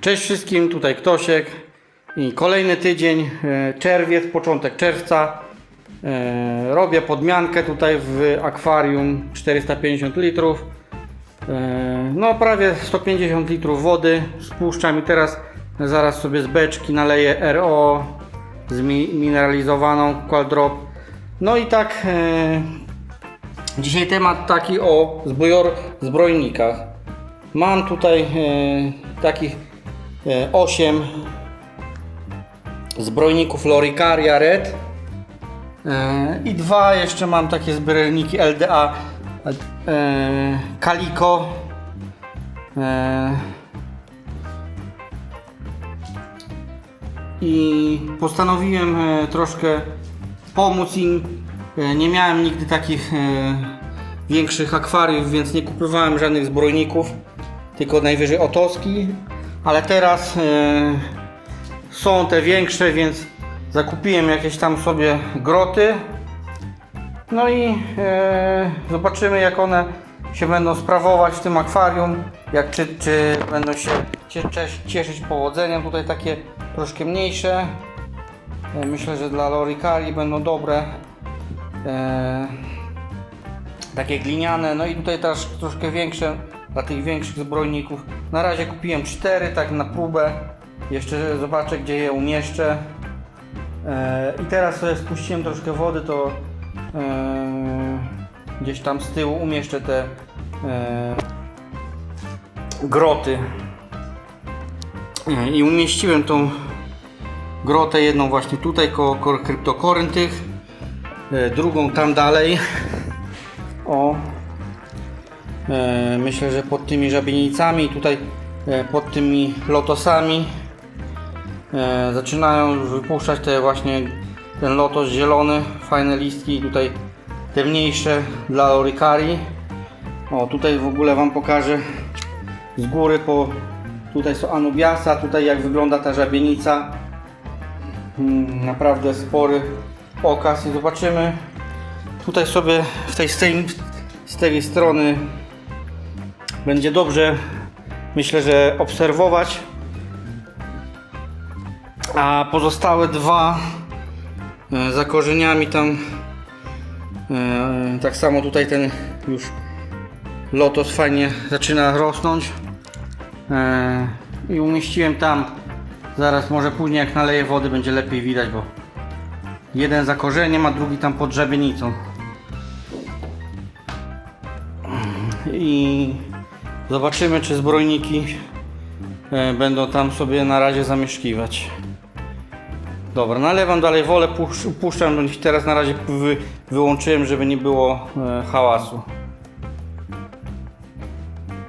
Cześć wszystkim, tutaj Ktosiek i kolejny tydzień, e, czerwiec, początek czerwca. E, Robię podmiankę tutaj w akwarium 450 litrów. E, No prawie 150 litrów wody spuszczam i teraz zaraz sobie z beczki naleję RO zmineralizowaną Qualdrop. No i tak dzisiaj temat taki o zbojor, zbrojnikach. Mam tutaj takich 8 zbrojników Loricaria Red. E, i dwa jeszcze mam takie zbrojniki LDA e, Calico e, i postanowiłem e, troszkę pomóc im. E, Nie miałem nigdy takich e, większych akwariów, więc nie kupowałem żadnych zbrojników, tylko najwyżej otoski, ale teraz e, są te większe, więc zakupiłem jakieś tam sobie groty. No i e, zobaczymy jak one się będą sprawować w tym akwarium, jak czy, czy będą się cie- cie- cieszyć powodzeniem. Tutaj takie troszkę mniejsze. E, myślę, że dla Loricari będą dobre. E, takie gliniane, no i tutaj też troszkę większe dla tych większych zbrojników. Na razie kupiłem cztery, tak na próbę. Jeszcze zobaczę, gdzie je umieszczę. E, I teraz sobie spuściłem troszkę wody, to e, gdzieś tam z tyłu umieszczę te e, groty. I umieściłem tą grotę jedną właśnie tutaj koło kryptokoryntych, drugą tam dalej. O, myślę, że pod tymi żabienicami, tutaj e, pod tymi lotosami e, zaczynają wypuszczać te właśnie ten lotos zielony, fajne listki, tutaj te mniejsze dla Loricari. O, tutaj w ogóle Wam pokażę z góry po tutaj są Anubiasa, tutaj jak wygląda ta żabienica. Mm, Naprawdę spory okaz i zobaczymy tutaj sobie w tej, tej, z tej strony będzie dobrze myślę, że obserwować. A pozostałe dwa e, za korzeniami tam e, tak samo tutaj ten już lotos fajnie zaczyna rosnąć. E, i umieściłem tam zaraz może później jak naleję wody będzie lepiej widać bo jeden za korzeniem a drugi tam pod żabienicą. I zobaczymy czy zbrojniki e, będą tam sobie na razie zamieszkiwać Dobra, nalewam dalej wolę, pusz- puszczam, bądź teraz na razie wy, wyłączyłem, żeby nie było e, hałasu.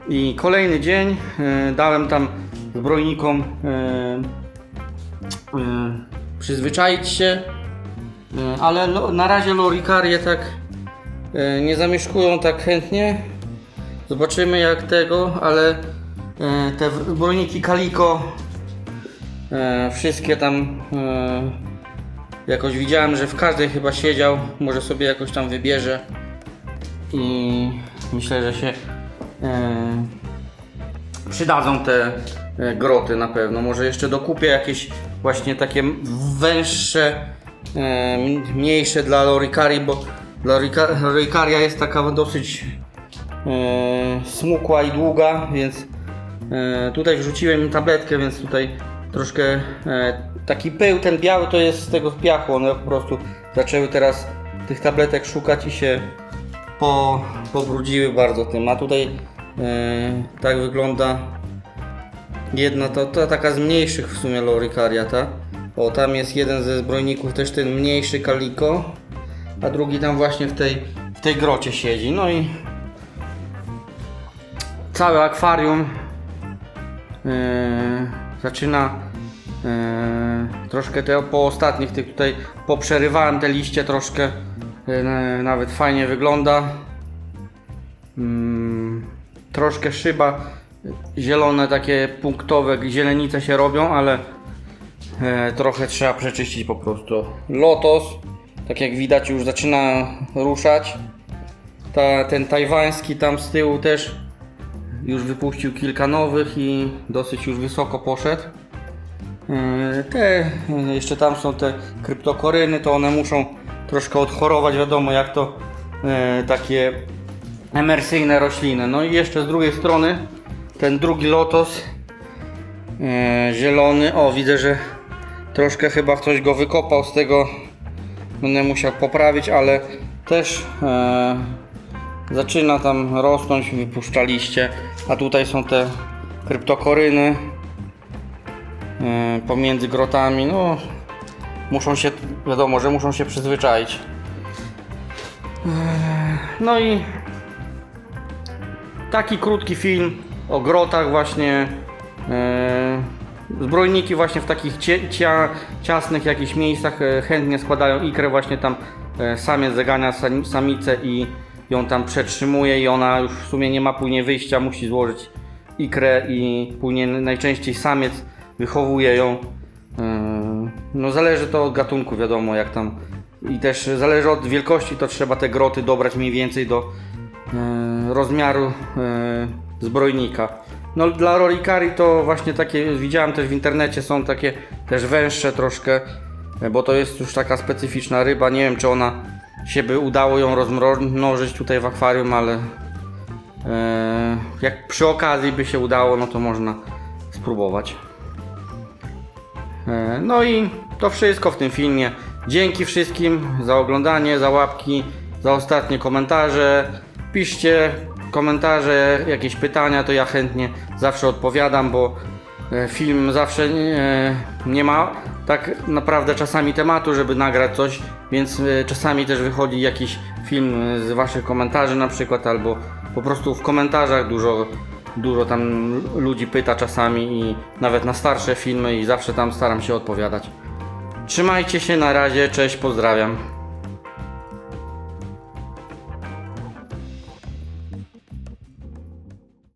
I kolejny dzień, e, dałem tam zbrojnikom e, e, przyzwyczaić się, e, ale na razie lorikarie tak e, nie zamieszkują tak chętnie. Zobaczymy jak tego, ale e, te zbrojniki Kaliko E, wszystkie tam e, jakoś widziałem, że w każdej chyba siedział. Może sobie jakoś tam wybierze. I myślę, że się przydadzą te groty na pewno. Może jeszcze dokupię jakieś właśnie takie węższe, mniejsze dla Loricari, bo dla Loricaria jest taka dosyć smukła i długa, więc e, tutaj wrzuciłem tabletkę, więc tutaj troszkę e, taki pył, ten biały to jest z tego piachu, one po prostu zaczęły teraz tych tabletek szukać i się po, pobrudziły bardzo tym, a tutaj e, tak wygląda jedna, to, to taka z mniejszych w sumie Loricaria, ta. O, tam jest jeden ze zbrojników, też ten mniejszy Calico, a drugi tam właśnie w tej, w tej grocie siedzi, no i całe akwarium e, zaczyna e, troszkę te, po ostatnich tych tutaj poprzerywałem te liście troszkę na- nawet fajnie wygląda. Mm, troszkę szyba zielone takie punktowe zielenice się robią ale e, trochę trzeba przeczyścić po prostu. Lotos tak jak widać już zaczyna ruszać. Ta, ten tajwański tam z tyłu też już wypuścił kilka nowych i dosyć już wysoko poszedł. Yy, Te, yy, jeszcze tam są te kryptokoryny, to one muszą troszkę odchorować, wiadomo jak to yy, takie emersyjne rośliny. No i jeszcze z drugiej strony ten drugi lotos zielony, o widzę, że troszkę chyba ktoś go wykopał z tego, będę musiał poprawić, ale też zaczyna tam rosnąć, wypuszcza liście, a tutaj są te kryptokoryny e, pomiędzy grotami, no muszą się, wiadomo, że muszą się przyzwyczaić. E, No i taki krótki film o grotach właśnie. E, zbrojniki właśnie w takich cia, ciasnych jakichś miejscach chętnie składają ikrę właśnie tam samiec zagania sam, samicę i ją tam przetrzymuje i ona już w sumie nie ma później wyjścia, musi złożyć ikrę i później najczęściej samiec wychowuje ją. E, No zależy to od gatunku wiadomo jak tam i też zależy od wielkości to trzeba te groty dobrać mniej więcej do e, rozmiaru e, zbrojnika. No dla Rolikari to właśnie takie, widziałem też w internecie, są takie też węższe troszkę, bo to jest już taka specyficzna ryba, nie wiem czy ona się by udało ją rozmnożyć tutaj w akwarium, ale e, jak przy okazji by się udało, no to można spróbować. E, No i to wszystko w tym filmie. Dzięki wszystkim za oglądanie, za łapki, za ostatnie komentarze. Piszcie komentarze, jakieś pytania, to ja chętnie zawsze odpowiadam, bo film zawsze nie, nie ma tak naprawdę czasami tematu, żeby nagrać coś, więc e, czasami też wychodzi jakiś film e, z waszych komentarzy na przykład, albo po prostu w komentarzach dużo Dużo tam ludzi pyta czasami i nawet na starsze filmy i zawsze tam staram się odpowiadać. Trzymajcie się, na razie, cześć, pozdrawiam.